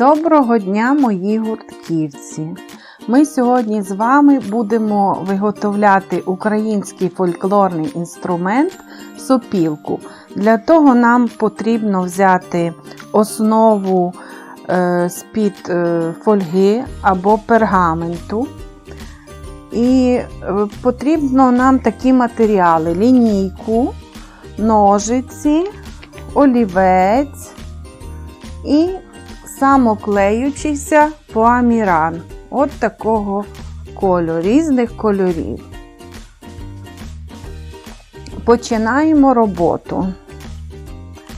Доброго дня, мої гуртківці! Ми сьогодні з вами будемо виготовляти український фольклорний інструмент сопілку. Для того нам потрібно взяти основу е, з-під е, фольги або пергаменту. І е, потрібно нам такі матеріали: лінійку, ножиці, олівець і самоклеючийся поаміран. От такого кольору, різних кольорів. Починаємо роботу.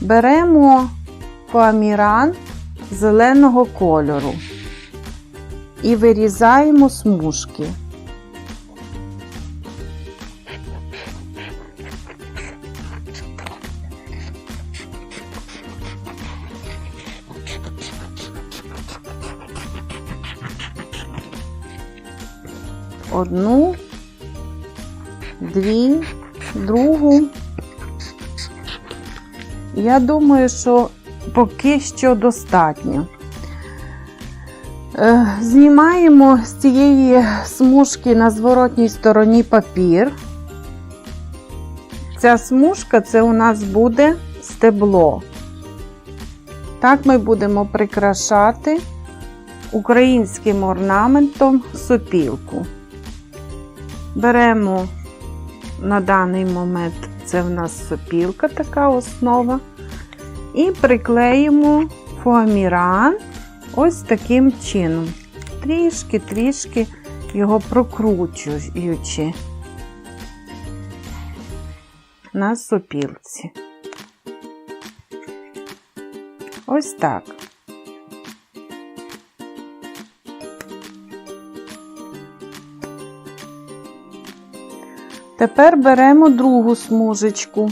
Беремо поаміран зеленого кольору і вирізаємо смужки. Одну, дві, другу. Я думаю, що поки що достатньо. Е, знімаємо з цієї смужки на зворотній стороні папір. Ця смужка це у нас буде стебло. Так ми будемо прикрашати українським орнаментом сопілку. Беремо на даний момент, це в нас сопілка, така основа, і приклеїмо фоаміран ось таким чином. Трішки-трішки його прокручуючи на сопілці. Ось так. Тепер беремо другу смужечку.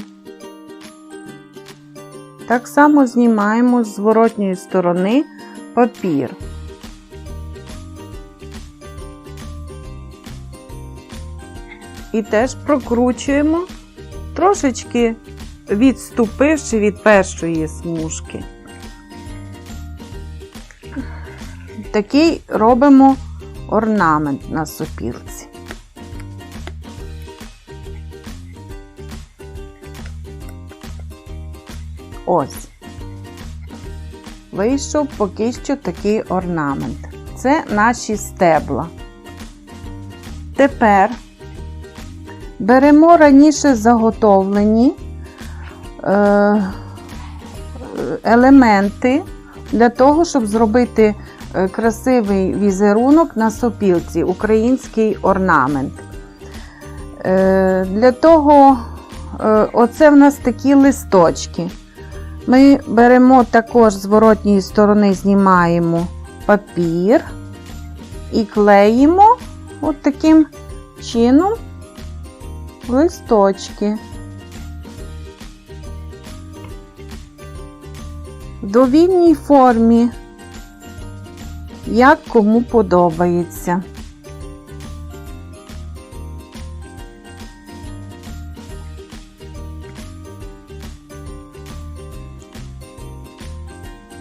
Так само знімаємо з зворотньої сторони папір. І теж прокручуємо, трошечки відступивши від першої смужки. Такий робимо орнамент на сопілці. Ось. Вийшов поки що такий орнамент. Це наші стебла. Тепер беремо раніше заготовлені е, елементи для того, щоб зробити е, красивий візерунок на сопілці, український орнамент. Е, для того, оце в нас такі листочки. Ми беремо також з зворотньої сторони, знімаємо папір і клеїмо от таким чином листочки. В довільній формі, як кому подобається.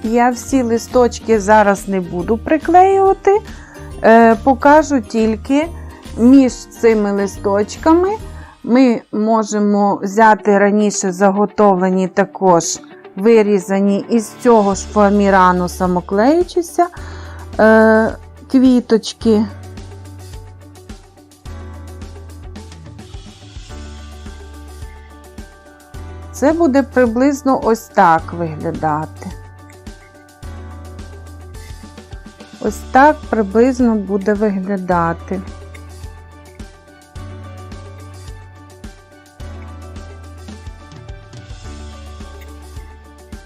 Я всі листочки зараз не буду приклеювати, е, покажу тільки між цими листочками ми можемо взяти раніше заготовлені також вирізані із цього ж фоамірану самоклеючися е, квіточки. Це буде приблизно ось так виглядати. Ось так приблизно буде виглядати.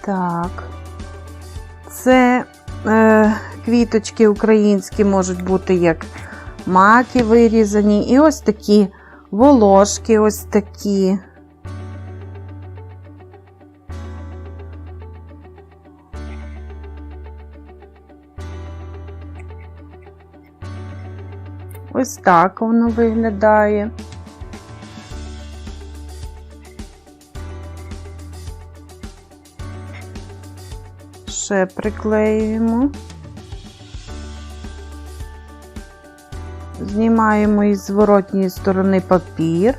Так, це е, квіточки українські можуть бути як маки вирізані, і ось такі волошки, ось такі. Ось так воно виглядає. Ще приклеюємо. Знімаємо із зворотньої сторони папір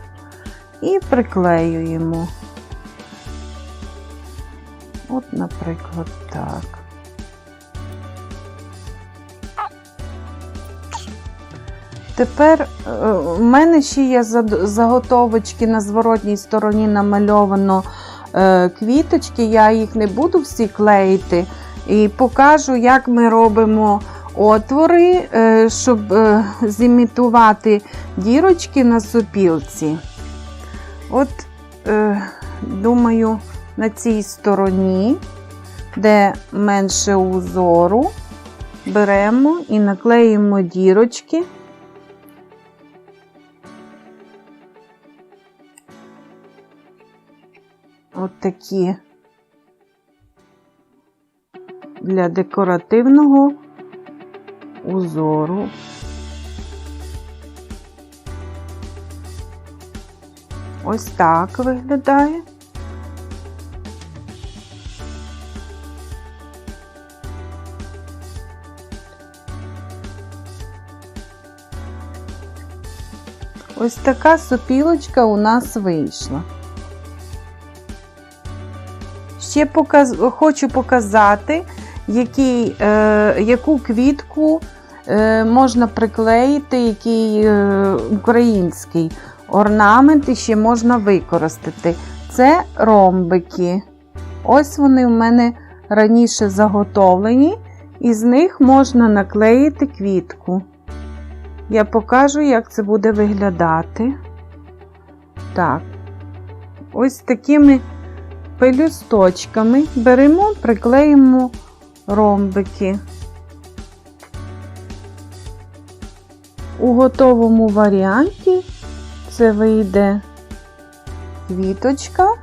і приклеюємо. От, наприклад, так. Тепер е, в мене ще є заготовочки на зворотній стороні намальовано е, квіточки. Я їх не буду всі клеїти. І покажу, як ми робимо отвори, е, щоб зімітувати дірочки на сопілці. От, думаю, на цій стороні, де менше узору, беремо і наклеїмо дірочки. От такі для декоративного узору. Ось так виглядає. Ось така сопілочка у нас вийшла. Ще показ... хочу показати, який, е, яку квітку е, можна приклеїти, який е, український орнамент і ще можна використати. Це ромбики. Ось вони в мене раніше заготовлені, і з них можна наклеїти квітку. Я покажу, як це буде виглядати. Так, ось такими пелюсточками беремо, приклеїмо ромбики. У готовому варіанті це вийде квіточка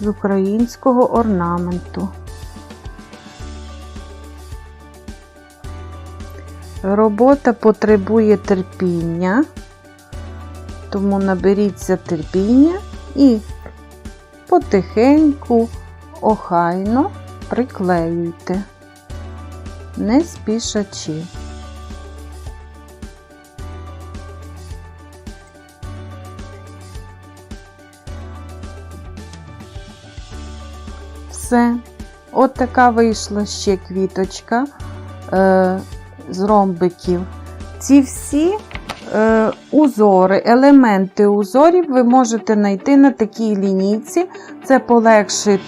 з українського орнаменту. Робота потребує терпіння, тому наберіться терпіння і потихеньку, охайно приклеюйте, не спішачи. Все. От така вийшла ще квіточка е, з ромбиків. Ці всі узори, елементи узорів ви можете знайти на такій лінійці. Це полегшить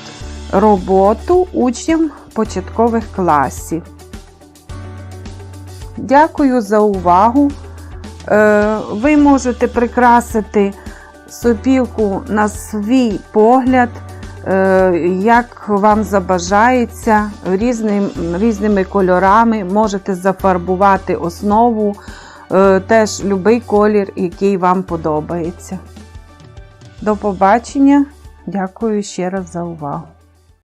роботу учням початкових класів. Дякую за увагу. Е, ви можете прикрасити сопілку на свій погляд, е, як вам забажається, різним, різними кольорами. Можете зафарбувати основу, е, теж будь-який колір, який вам подобається. До побачення. Дякую ще раз за увагу.